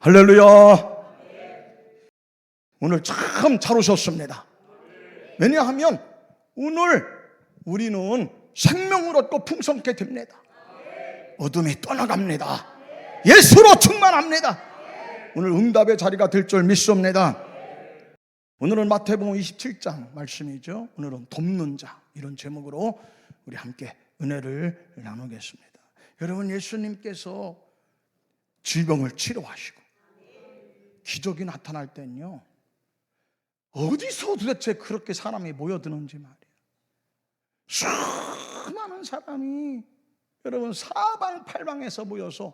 할렐루야. 오늘 참 잘 오셨습니다. 왜냐하면 오늘 우리는 생명을 얻고 풍성케 됩니다. 어둠이 떠나갑니다. 예수로 충만합니다. 오늘 응답의 자리가 될 줄 믿습니다. 오늘은 마태복음 27장 말씀이죠. 오늘은 돕는 자 이런 제목으로 우리 함께 은혜를 나누겠습니다. 여러분 예수님께서 질병을 치료하시고 기적이 나타날 때는요. 어디서 도대체 그렇게 사람이 모여드는지 말이에요. 수많은 사람이 여러분 사방팔방에서 모여서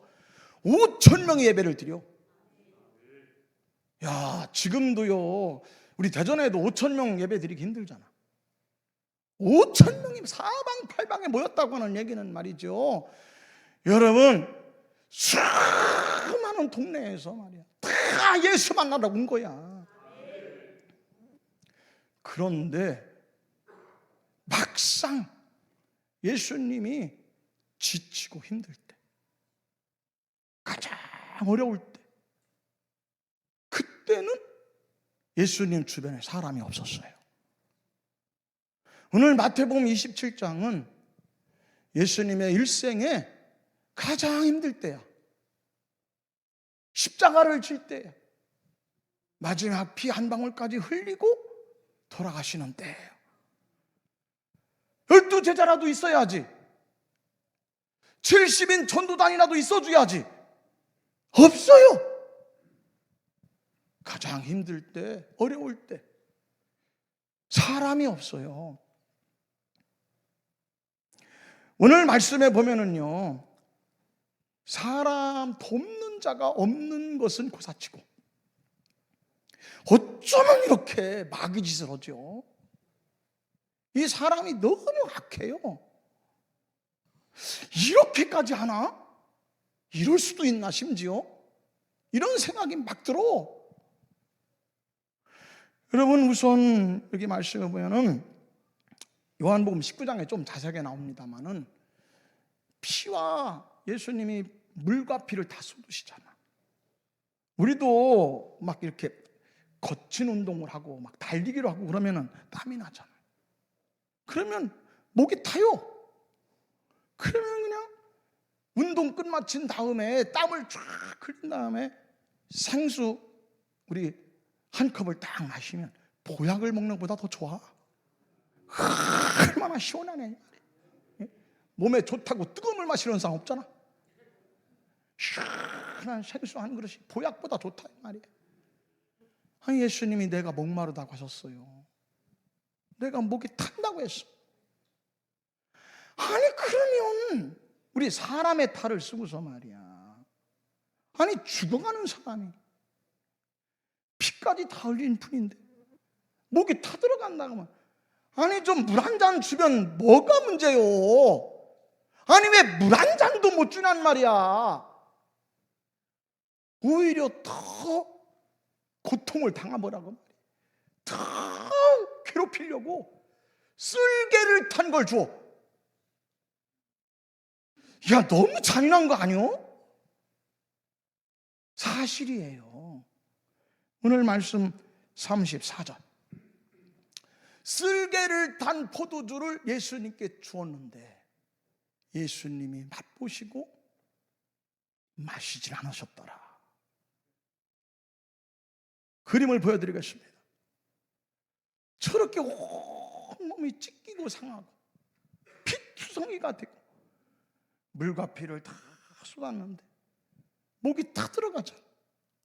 5천 명의 예배를 드려. 야, 지금도요. 우리 대전에도 5천 명 예배 드리기 힘들잖아. 5천 명이 사방팔방에 모였다고 하는 얘기는 말이죠. 여러분, 수많은 동네에서 말이야. 다 예수 만나러 온 거야. 그런데 막상 예수님이 지치고 힘들 때, 가장 어려울 때, 그때는 예수님 주변에 사람이 없었어요. 오늘 마태복음 27장은 예수님의 일생에 가장 힘들 때야. 십자가를 질 때야. 마지막 피 한 방울까지 흘리고 돌아가시는 때예요. 열두 제자라도 있어야지. 70인 전도단이라도 있어줘야지. 없어요. 가장 힘들 때, 어려울 때, 사람이 없어요. 오늘 말씀에 보면은요, 사람 돕는 자가 없는 것은 고사치고, 어쩌면 이렇게 마귀 짓을 하죠? 이 사람이 너무 악해요. 이렇게까지 하나? 이럴 수도 있나, 심지어? 이런 생각이 막 들어. 여러분, 우선 여기 말씀해 보면은 요한복음 19장에 좀 자세하게 나옵니다만은 피와 예수님이 물과 피를 다 쏟으시잖아. 우리도 막 이렇게 거친 운동을 하고 막 달리기를 하고 그러면은 땀이 나잖아. 그러면 목이 타요. 그러면 그냥 운동 끝마친 다음에 땀을 쫙 흘린 다음에 생수 우리 한 컵을 딱 마시면 보약을 먹는 것보다 더 좋아. 얼마나 시원하네. 예? 몸에 좋다고 뜨거운 물 마시는 사람 없잖아. 시원한 생수 한 그릇이 보약보다 좋다 이 말이야. 아니 예수님이 내가 목마르다고 하셨어요. 내가 목이 탄다고 했어. 아니 그러면 우리 사람의 탈을 쓰고서 말이야. 아니 죽어가는 사람이 피까지 다 흘린 뿐인데 목이 타들어간다고 하면 아니 좀 물 한 잔 주면 뭐가 문제요? 아니 왜 물 한 잔도 못 주냔 말이야. 오히려 더 고통을 당하보라고. 더 괴롭히려고 쓸개를 탄 걸 줘. 야 너무 잔인한 거 아니요? 사실이에요. 오늘 말씀 34절. 쓸개를 단 포도주를 예수님께 주었는데 예수님이 맛보시고 마시질 않으셨더라. 그림을 보여드리겠습니다. 저렇게 온몸이 찢기고 상하고 피투성이가 되고 물과 피를 다 쏟았는데 목이 다 들어가잖아.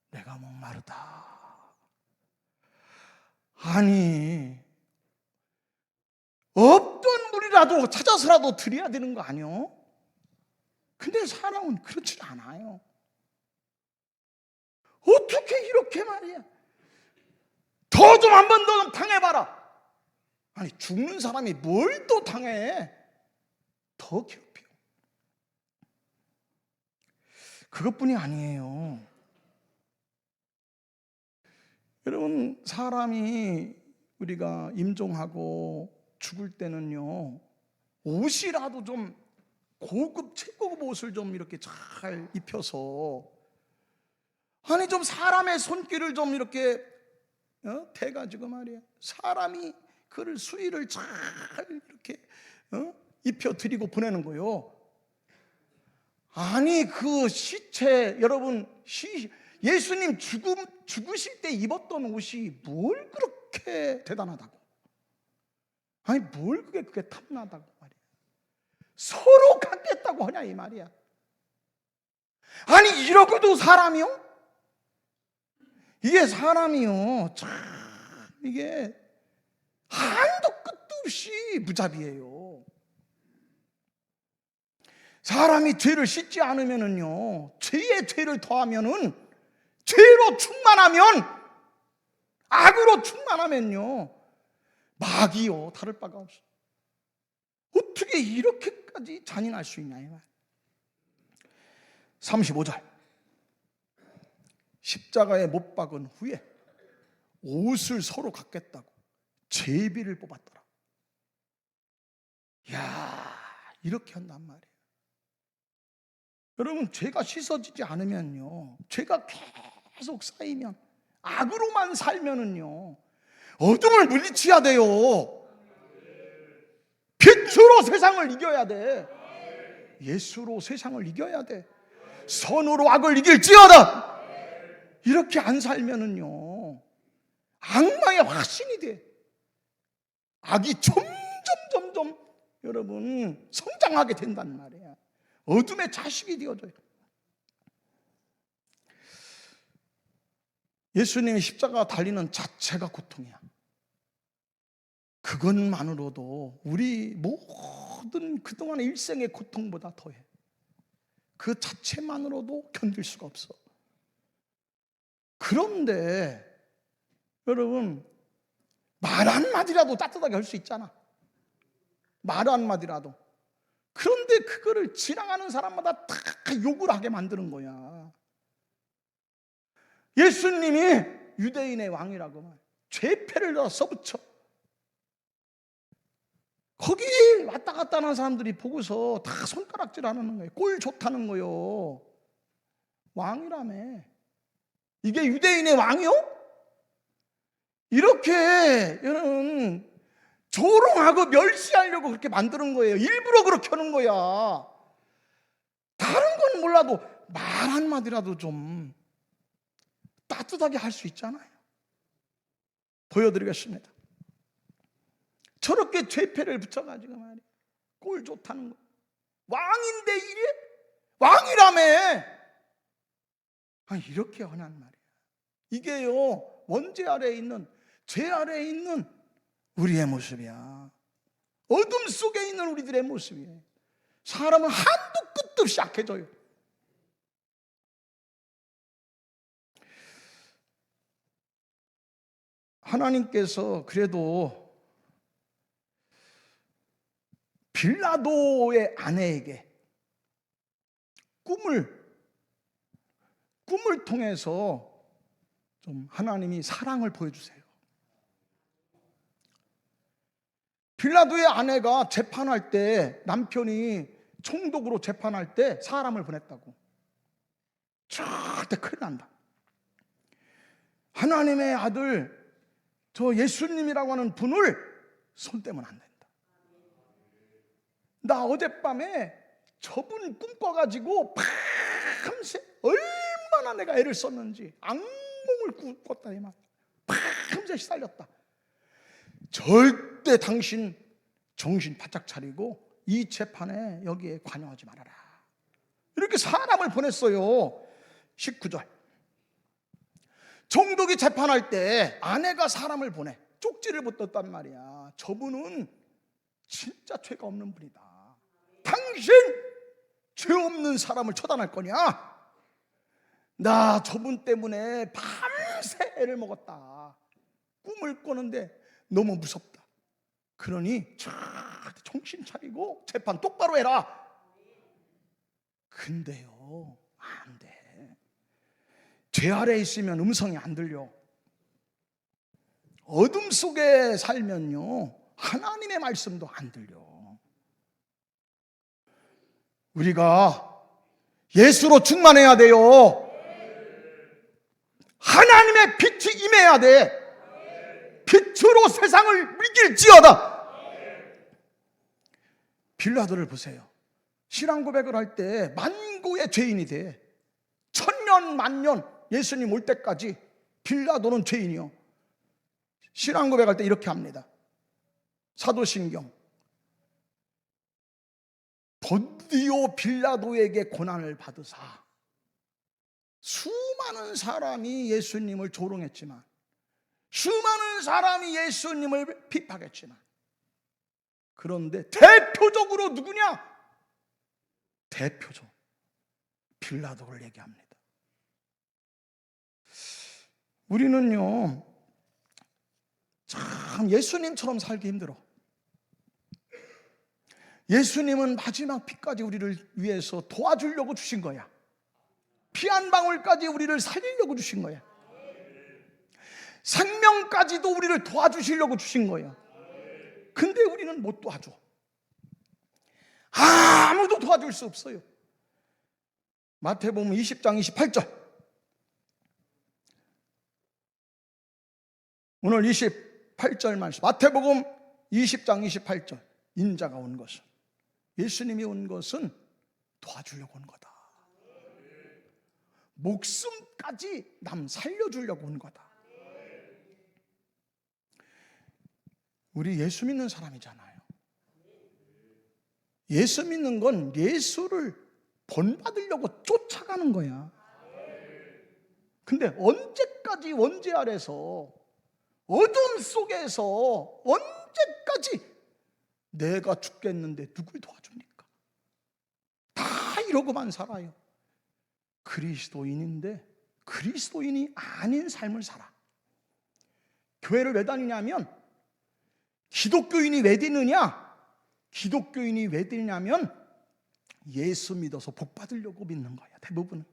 내가 목마르다. 아니 없던 물이라도 찾아서라도 드려야 되는 거 아니요? 근데 사람은 그렇지 않아요. 어떻게 이렇게 말이야? 더 좀 한 번 더 당해봐라. 아니 죽는 사람이 뭘 또 당해? 더 괴롭혀. 그것뿐이 아니에요. 여러분 사람이 우리가 임종하고 죽을 때는요 옷이라도 좀 고급 최고급 옷을 좀 이렇게 잘 입혀서 아니 좀 사람의 손길을 좀 이렇게 어? 대가지고 말이야. 사람이 그를 수의를 잘 이렇게 어? 입혀 드리고 보내는 거요. 아니 그 시체 여러분 시, 예수님 죽음 죽으실 때 입었던 옷이 뭘 그렇게 대단하다고? 아니 뭘 그게 그게 탐나다고 말이야. 서로 갖겠다고 하냐 이 말이야. 아니 이러고도 사람이요? 이게 사람이요. 참 이게 한도 끝도 없이 무자비해요. 사람이 죄를 씻지 않으면은요, 죄의 죄를 더하면은 죄로 충만하면 악으로 충만하면요 막이요 다를 바가 없어. 어떻게 이렇게까지 잔인할 수 말. 35절. 십자가에 못 박은 후에 옷을 서로 갖겠다고 제비를 뽑았더라. 야, 이렇게 한단 말이에요. 여러분, 죄가 씻어지지 않으면요. 죄가 계속 쌓이면 악으로만 살면은요. 어둠을 물리쳐야 돼요. 빛으로 세상을 이겨야 돼. 예수로 세상을 이겨야 돼. 선으로 악을 이길지어다. 이렇게 안 살면은요. 악마의 확신이 돼. 악이 점점 점점 여러분 성장하게 된단 말이야. 어둠의 자식이 되어져요. 예수님의 십자가 달리는 자체가 고통이야. 그것만으로도 우리 모든 그동안의 일생의 고통보다 더해. 그 자체만으로도 견딜 수가 없어. 그런데 여러분 말 한마디라도 따뜻하게 할 수 있잖아. 말 한마디라도. 그런데 그거를 지나가는 사람마다 다 욕을 하게 만드는 거야. 예수님이 유대인의 왕이라고 말. 죄패를 넣어 써붙여. 거기 왔다 갔다 하는 사람들이 보고서 다 손가락질 하는 거예요. 꼴 좋다는 거요. 왕이라며. 이게 유대인의 왕이요? 이렇게 여러분 조롱하고 멸시하려고 그렇게 만드는 거예요. 일부러 그렇게 하는 거야. 다른 건 몰라도 말 한마디라도 좀 따뜻하게 할 수 있잖아요. 보여드리겠습니다. 저렇게 죄패를 붙여가지고 말이야. 꼴 좋다는 거. 왕인데 이래? 왕이라며! 아, 이렇게 하란 말이야. 이게요, 원죄 아래에 있는, 죄 아래에 있는 우리의 모습이야. 어둠 속에 있는 우리들의 모습이에요. 사람은 한도 끝도 없이 약해져요. 하나님께서 그래도 빌라도의 아내에게 꿈을 꿈을 통해서 좀 하나님이 사랑을 보여주세요. 빌라도의 아내가 재판할 때 남편이 총독으로 재판할 때 사람을 보냈다고. 절대 큰일 난다. 하나님의 아들 저 예수님이라고 하는 분을 손대면 안 된다. 나 어젯밤에 저분 꿈꿔가지고 밤새 얼 마나 내가 애를 썼는지 악몽을 꿨다 이 말. 밤새 시달렸다. 절대 당신 정신 바짝 차리고 이 재판에 여기에 관여하지 말아라. 이렇게 사람을 보냈어요. 19절. 종독이 재판할 때 아내가 사람을 보내. 쪽지를 붙었단 말이야. 저분은 진짜 죄가 없는 분이다. 당신 죄 없는 사람을 처단할 거냐? 나 저분 때문에 밤새 애를 먹었다. 꿈을 꾸는데 너무 무섭다. 그러니 참 정신 차리고 재판 똑바로 해라. 근데요, 안 돼. 죄 아래 있으면 음성이 안 들려. 어둠 속에 살면요, 하나님의 말씀도 안 들려. 우리가 예수로 충만해야 돼요. 하나님의 빛이 임해야 돼. 빛으로 세상을 이길지어다. 빌라도를 보세요. 신앙 고백을 할 때 만고의 죄인이 돼. 천년 만년 예수님 올 때까지 빌라도는 죄인이요. 신앙 고백할 때 이렇게 합니다. 사도신경 본디오 빌라도에게 고난을 받으사 수많은 사람이 예수님을 조롱했지만 수많은 사람이 예수님을 비판했지만 그런데 대표적으로 누구냐? 대표적 빌라도를 얘기합니다. 우리는요, 참 예수님처럼 살기 힘들어. 예수님은 마지막 피까지 우리를 위해서 도와주려고 주신 거야. 피 한 방울까지 우리를 살리려고 주신 거야. 생명까지도 우리를 도와주시려고 주신 거야. 근데 우리는 못 도와줘. 아무도 도와줄 수 없어요. 마태복음 20장 28절. 오늘 28절 말씀. 마태복음 20장 28절. 인자가 온 것은 예수님이 온 것은 도와주려고 온 거다. 목숨까지 남 살려주려고 온 거다. 우리 예수 믿는 사람이잖아요. 예수 믿는 건 예수를 본받으려고 쫓아가는 거야. 근데 언제까지 원죄 아래서 어둠 속에서 언제까지 내가 죽겠는데 누굴 도와줍니까? 다 이러고만 살아요. 그리스도인인데 그리스도인이 아닌 삶을 살아. 교회를 왜 다니냐면 기독교인이 왜 되느냐? 기독교인이 왜 되냐면 예수 믿어서 복 받으려고 믿는 거야. 대부분은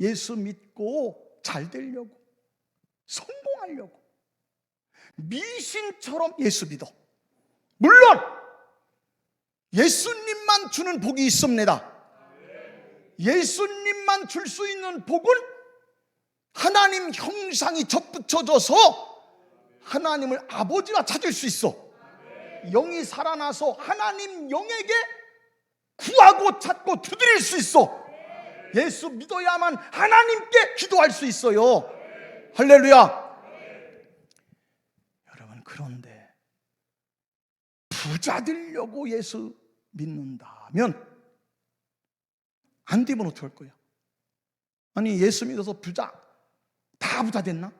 예수 믿고 잘 되려고 성공하려고 미신처럼 예수 믿어. 물론 예수님만 주는 복이 있습니다. 예수님만 줄 수 있는 복은 하나님 형상이 접붙여져서 하나님을 아버지라 찾을 수 있어. 영이 살아나서 하나님 영에게 구하고 찾고 두드릴 수 있어. 예수 믿어야만 하나님께 기도할 수 있어요. 할렐루야. 여러분, 그런데 부자 되려고 예수 믿는다면 안 되면 어떡할 거야? 아니, 예수 믿어서 부자, 다 부자 됐나?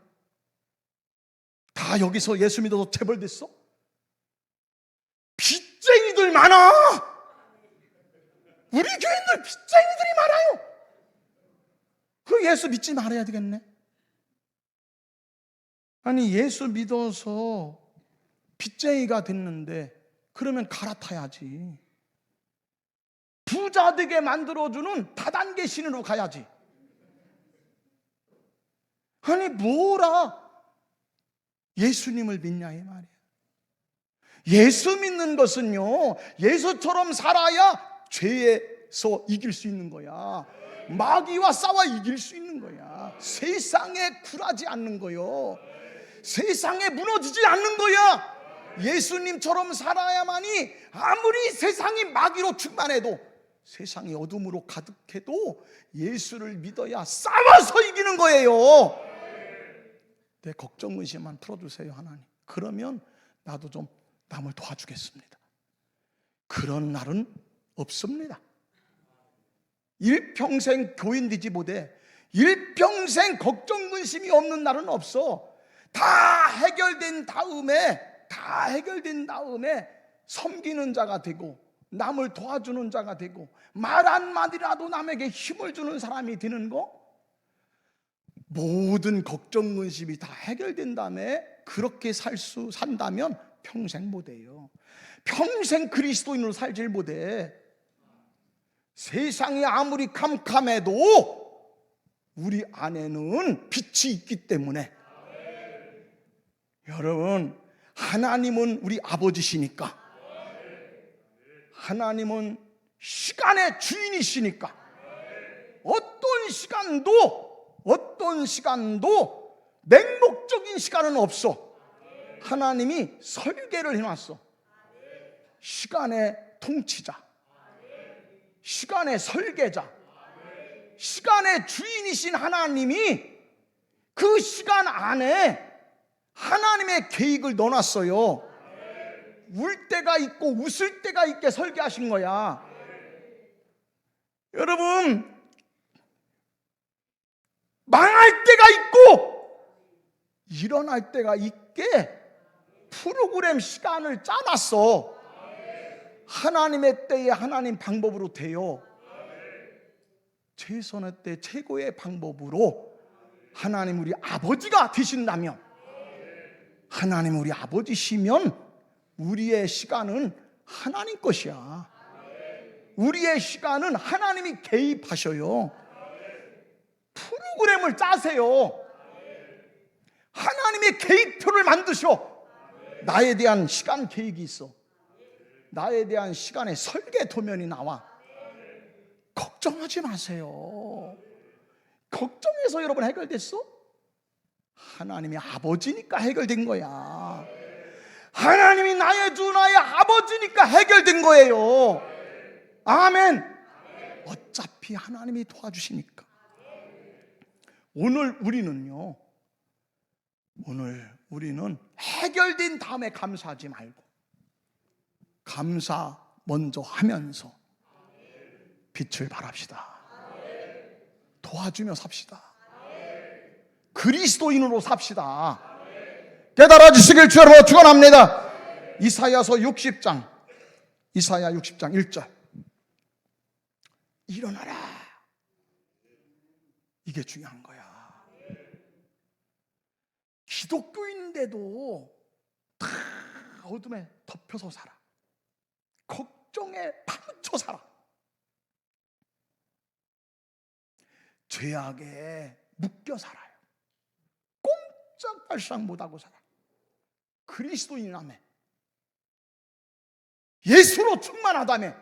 다 여기서 예수 믿어서 재벌 됐어? 빚쟁이들 많아! 우리 교인들 빚쟁이들이 많아요! 그 예수 믿지 말아야 되겠네? 아니, 예수 믿어서 빚쟁이가 됐는데, 그러면 갈아타야지. 부자 되게 만들어주는 다단계 신으로 가야지. 아니, 뭐라 예수님을 믿냐, 이 말이야. 예수 믿는 것은요, 예수처럼 살아야 죄에서 이길 수 있는 거야. 마귀와 싸워 이길 수 있는 거야. 세상에 굴하지 않는 거요. 세상에 무너지지 않는 거야. 예수님처럼 살아야만이 아무리 세상이 마귀로 충만해도 세상이 어둠으로 가득해도 예수를 믿어야 싸워서 이기는 거예요. 내 걱정 의심만 풀어주세요 하나님. 그러면 나도 좀 남을 도와주겠습니다. 그런 날은 없습니다. 일평생 교인 되지 못해 일평생 걱정 근심이 없는 날은 없어. 다 해결된 다음에 다 해결된 다음에 섬기는 자가 되고 남을 도와주는 자가 되고 말 한마디라도 남에게 힘을 주는 사람이 되는 거 모든 걱정 근심이 다 해결된 다음에 그렇게 살 수 산다면 평생 못 해요. 평생 그리스도인으로 살질 못 해. 세상이 아무리 캄캄해도 우리 안에는 빛이 있기 때문에 여러분 하나님은 우리 아버지시니까 하나님은 시간의 주인이시니까 어떤 시간도 어떤 시간도 맹목적인 시간은 없어. 하나님이 설계를 해놨어. 시간의 통치자, 시간의 설계자, 시간의 주인이신 하나님이 그 시간 안에 하나님의 계획을 넣어놨어요. 울 때가 있고 웃을 때가 있게 설계하신 거야. 여러분, 망할 때가 있고 일어날 때가 있게 프로그램 시간을 짜놨어. 하나님의 때에 하나님 방법으로 돼요. 최선의 때 최고의 방법으로 하나님 우리 아버지가 되신다면 하나님 우리 아버지시면 우리의 시간은 하나님 것이야. 우리의 시간은 하나님이 개입하셔요. 프로그램을 짜세요. 하나님의 계획표를 만드셔. 나에 대한 시간 계획이 있어. 나에 대한 시간의 설계 도면이 나와. 걱정하지 마세요. 걱정해서 여러분 해결됐어? 하나님이 아버지니까 해결된 거야. 하나님이 나의 주 나의 아버지니까 해결된 거예요. 아멘. 어차피 하나님이 도와주시니까. 오늘 우리는요. 오늘 우리는 해결된 다음에 감사하지 말고 감사 먼저 하면서 빛을 발합시다. 도와주며 삽시다. 그리스도인으로 삽시다. 깨달아 주시길 주여로 축원합니다. 이사야서 60장 이사야 60장 1절 일어나라. 이게 중요한 거야. 기독교인데도 다 어둠에 덮여서 살아. 걱정에 파묻혀 살아. 죄악에 묶여 살아요. 꼼짝달싹 못하고 살아. 그리스도인이라며. 예수로 충만하다며.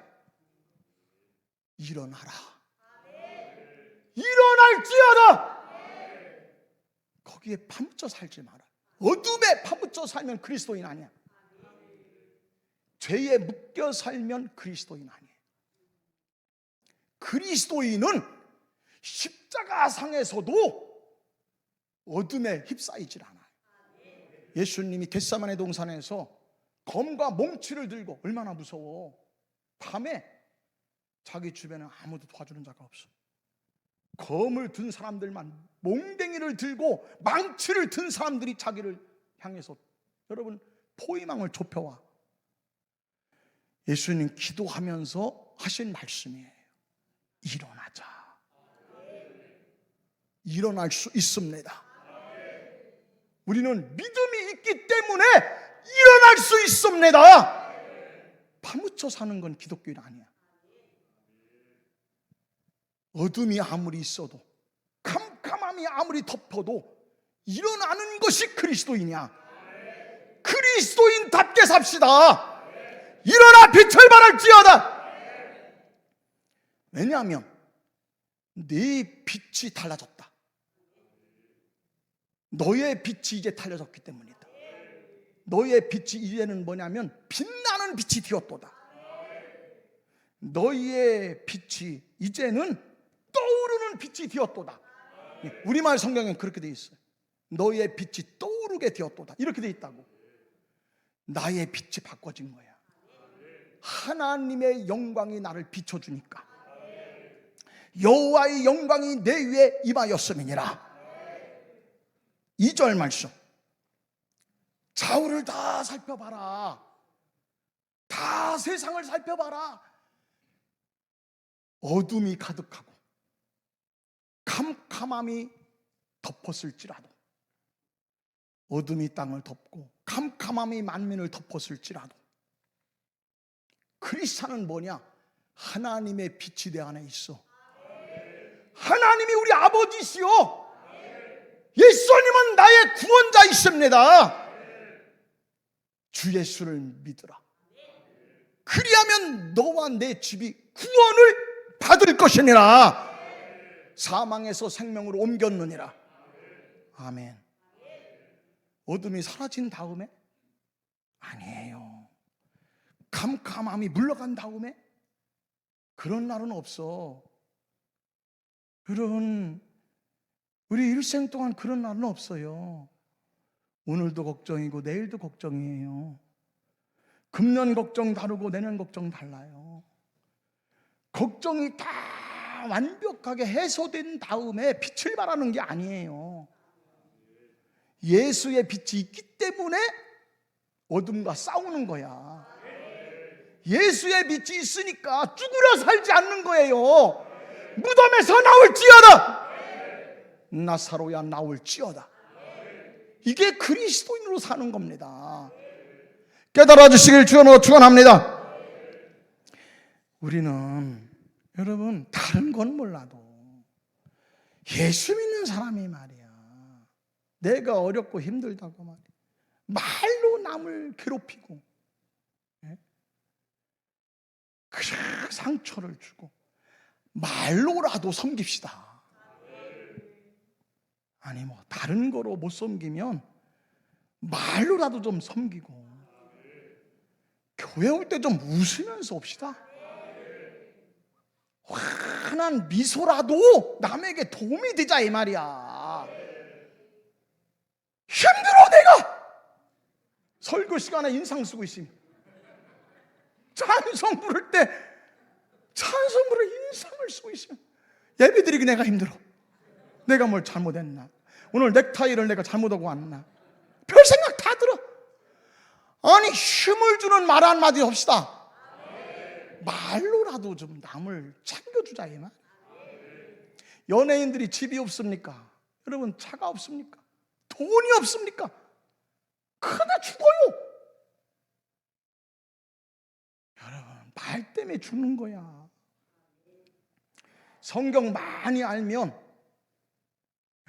일어나라. 일어날지어다. 거기에 파묻혀 살지 마라. 어둠에 파묻혀 살면 그리스도인 아니야. 죄에 묶여 살면 그리스도인 아니에요. 그리스도인은 십자가상에서도 어둠에 휩싸이질 않아요. 예수님이 겟사만의 동산에서 검과 몽치를 들고 얼마나 무서워. 밤에 자기 주변에 아무도 도와주는 자가 없어. 검을 든 사람들만 몽댕이를 들고 망치를 든 사람들이 자기를 향해서 여러분 포위망을 좁혀와. 예수님 기도하면서 하신 말씀이에요. 일어나자. 일어날 수 있습니다. 우리는 믿음이 있기 때문에 일어날 수 있습니다. 파묻혀 사는 건 기독교인 아니야. 어둠이 아무리 있어도 캄캄함이 아무리 덮어도 일어나는 것이 그리스도이냐? 그리스도인답게 삽시다. 일어나 빛을 발할지어다. 왜냐하면 네 빛이 달라졌다. 너의 빛이 이제 달라졌기 때문이다. 너의 빛이 이제는 뭐냐면 빛나는 빛이 되었도다. 너희의 빛이 이제는 떠오르는 빛이 되었도다. 우리말 성경엔 그렇게 돼 있어요. 너희의 빛이 떠오르게 되었도다. 이렇게 돼 있다고. 나의 빛이 바꿔진 거야. 하나님의 영광이 나를 비춰주니까. 여호와의 영광이 내 위에 임하였음이니라. 2절 말씀. 좌우를 다 살펴봐라. 다 세상을 살펴봐라. 어둠이 가득하고 캄캄함이 덮었을지라도 어둠이 땅을 덮고 캄캄함이 만민을 덮었을지라도 크리스찬은 뭐냐? 하나님의 빛이 내 안에 있어. 하나님이 우리 아버지시요. 예수님은 나의 구원자이십니다. 주 예수를 믿으라. 그리하면 너와 내 집이 구원을 받을 것이니라. 사망에서 생명으로 옮겼느니라. 아멘. 어둠이 사라진 다음에 아니에요. 캄캄함이 물러간 다음에 그런 날은 없어. 여러분, 우리 일생 동안 그런 날은 없어요. 오늘도 걱정이고 내일도 걱정이에요. 금년 걱정 다르고 내년 걱정 달라요. 걱정이 다 완벽하게 해소된 다음에 빛을 발하는 게 아니에요. 예수의 빛이 있기 때문에 어둠과 싸우는 거야. 예수의 빛이 있으니까 쭈그려 살지 않는 거예요. 무덤에서 나올지어다. 나사로야 나올지어다. 이게 그리스도인으로 사는 겁니다. 깨달아 주시길 주여 축원합니다. 우리는 여러분 다른 건 몰라도 예수 믿는 사람이 말이야. 내가 어렵고 힘들다고 말이야. 말로 남을 괴롭히고 예? 그래 상처를 주고 말로라도 섬깁시다. 아니 뭐 다른 거로 못 섬기면 말로라도 좀 섬기고 교회 올 때 좀 웃으면서 옵시다. 환한 미소라도 남에게 도움이 되자 이 말이야. 힘들어 내가 설교 시간에 인상 쓰고 있으면 찬송 부를 때 찬송 부를 인상을 쓰고 있으면 예배 드리기 내가 힘들어. 내가 뭘 잘못했나? 오늘 넥타이를 내가 잘못하고 왔나? 별 생각 다 들어. 아니 힘을 주는 말 한마디 합시다. 말로라도 좀 남을 챙겨주자 이 말. 연예인들이 집이 없습니까? 여러분 차가 없습니까? 돈이 없습니까? 크다 죽어요. 여러분 말 때문에 죽는 거야. 성경 많이 알면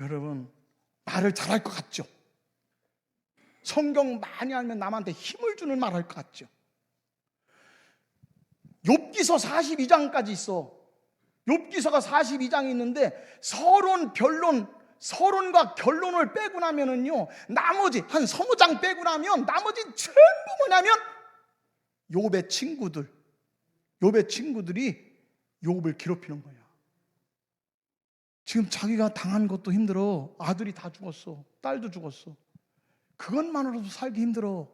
여러분 말을 잘할 것 같죠? 성경 많이 알면 남한테 힘을 주는 말 할 것 같죠? 욥기서 42장까지 있어. 욥기서가 42장이 있는데 서론, 변론, 서론과 결론을 빼고 나면은요. 나머지 한 서너 장 빼고 나면 나머지 전부 뭐냐면 욥의 친구들. 욥의 친구들이 욥을 괴롭히는 거야. 지금 자기가 당한 것도 힘들어. 아들이 다 죽었어. 딸도 죽었어. 그것만으로도 살기 힘들어.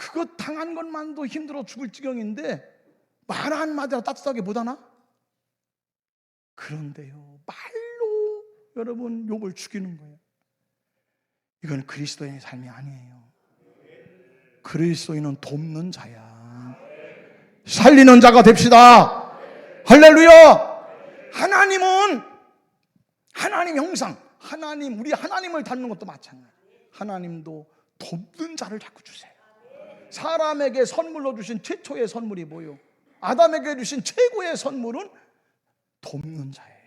그것 당한 것만도 힘들어 죽을 지경인데 말 한마디로 따뜻하게 못하나? 그런데요 말로 여러분 욕을 죽이는 거예요 이건 그리스도인의 삶이 아니에요 그리스도인은 돕는 자야 살리는 자가 됩시다 할렐루야 하나님은 하나님 형상 하나님 우리 하나님을 닮는 것도 마찬가지 하나님도 돕는 자를 자꾸 주세요 사람에게 선물로 주신 최초의 선물이 뭐요? 아담에게 주신 최고의 선물은 돕는 자예요.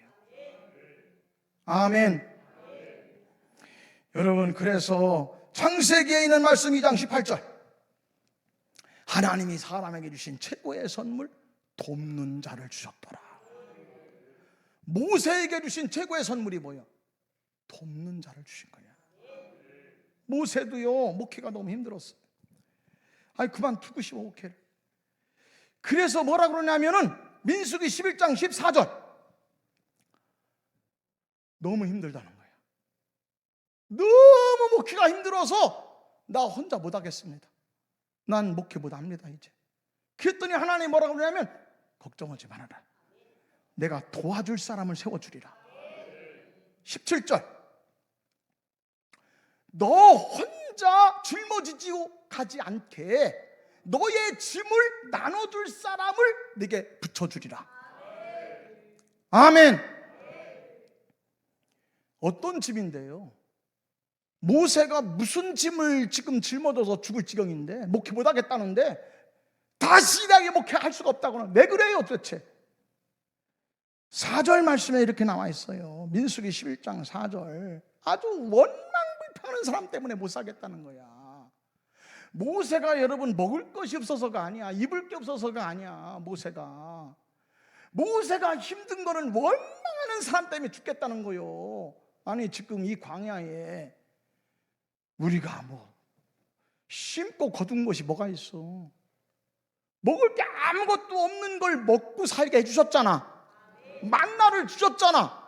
아멘. 여러분, 그래서 창세기에 있는 말씀 2장 18절. 하나님이 사람에게 주신 최고의 선물, 돕는 자를 주셨더라. 모세에게 주신 최고의 선물이 뭐야? 돕는 자를 주신 거야. 모세도요, 목회가 너무 힘들었어. 아니 그만두고 싶어 목회를 그래서 뭐라 그러냐면은 민수기 11장 14절 너무 힘들다는 거야 너무 목회가 힘들어서 나 혼자 못하겠습니다 난 목회 못합니다 이제 그랬더니 하나님 뭐라 그러냐면 걱정하지 말아라 내가 도와줄 사람을 세워주리라 17절 너 혼자 짊어지지고 가지 않게 너의 짐을 나눠줄 사람을 네게 붙여주리라. 아멘. 어떤 짐인데요? 모세가 무슨 짐을 지금 짊어져서 죽을 지경인데 목회 못 하겠다는데 다시 나게 목회할 수가 없다고는 왜 그래요 도대체? 4절 말씀에 이렇게 나와 있어요. 민수기 11장 4절. 아주 원망 불평하는 사람 때문에 못 살겠다는 거야. 모세가 여러분 먹을 것이 없어서가 아니야. 입을 게 없어서가 아니야. 모세가. 모세가 힘든 거는 원망하는 사람 때문에 죽겠다는 거요. 아니 지금 이 광야에 우리가 뭐 심고 거둔 것이 뭐가 있어? 먹을 게 아무것도 없는 걸 먹고 살게 해주셨잖아. 만나를 주셨잖아.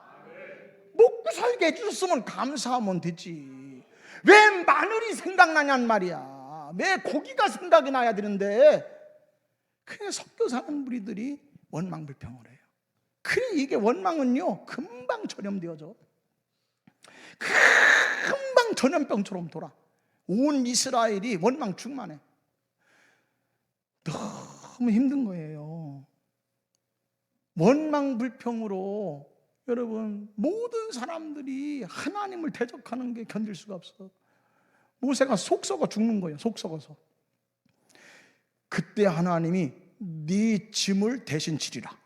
먹고 살게 해주셨으면 감사하면 되지. 왜 마늘이 생각나냔 말이야. 왜 고기가 생각이 나야 되는데 그냥 섞여 사는 무리들이 원망불평을 해요. 그래 이게 원망은요 금방 전염되어져. 금방 전염병처럼 돌아. 온 이스라엘이 원망 충만해. 너무 힘든 거예요. 원망 불평으로 여러분 모든 사람들이 하나님을 대적하는 게 견딜 수가 없어. 모세가 속 썩어 죽는 거예요. 속 썩어서. 그때 하나님이 네 짐을 대신 지리라.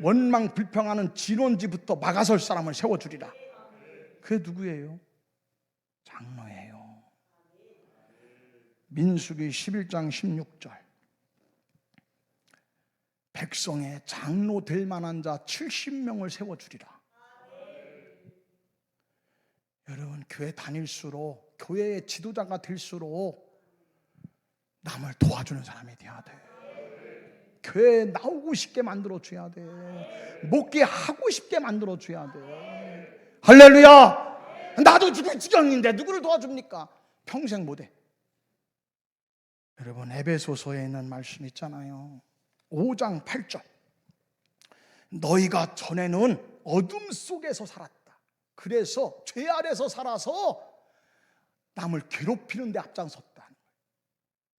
원망 불평하는 진원지부터 막아설 사람을 세워 주리라. 그게 누구예요? 장로예요. 민수기 11장 16절. 백성의 장로 될 만한 자 70명을 세워주리라. 여러분, 교회 다닐수록, 교회의 지도자가 될수록 남을 도와주는 사람이 돼야 돼. 교회에 나오고 싶게 만들어 줘야 돼. 목게 하고 싶게 만들어 줘야 돼. 할렐루야! 나도 죽을 지경인데 누구를 도와줍니까? 평생 못해. 여러분, 에베소서에 있는 말씀 있잖아요. 5장 8절. 너희가 전에는 어둠 속에서 살았다. 그래서 죄 아래서 살아서 남을 괴롭히는 데 앞장섰다.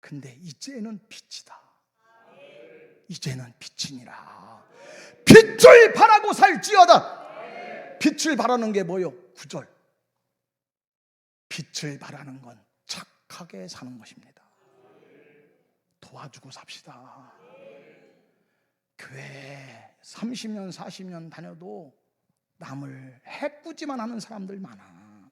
근데 이제는 빛이다. 이제는 빛이니라. 빛을 바라고 살지어다. 빛을 바라는 게 뭐요? 구절. 빛을 바라는 건 착하게 사는 것입니다. 도와주고 삽시다. 교회 30년, 40년 다녀도 남을 해꾸지만 하는 사람들 많아.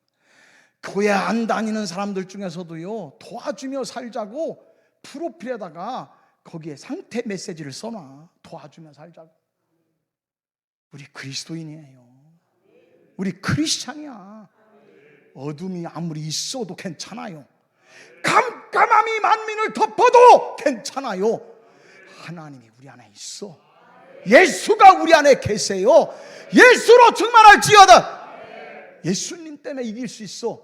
교회 안 다니는 사람들 중에서도요, 도와주며 살자고 프로필에다가 거기에 상태 메시지를 써놔. 도와주며 살자고. 우리 그리스도인이에요. 우리 크리스찬이야. 어둠이 아무리 있어도 괜찮아요. 깜깜함이 만민을 덮어도 괜찮아요. 하나님이 우리 안에 있어. 예수가 우리 안에 계세요. 예수로 충만할지어다. 예수님 때문에 이길 수 있어.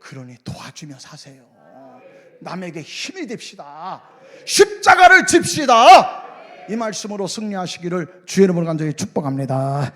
그러니 도와주며 사세요. 남에게 힘이 됩시다. 십자가를 집시다. 이 말씀으로 승리하시기를 주의 이름으로 간절히 축복합니다.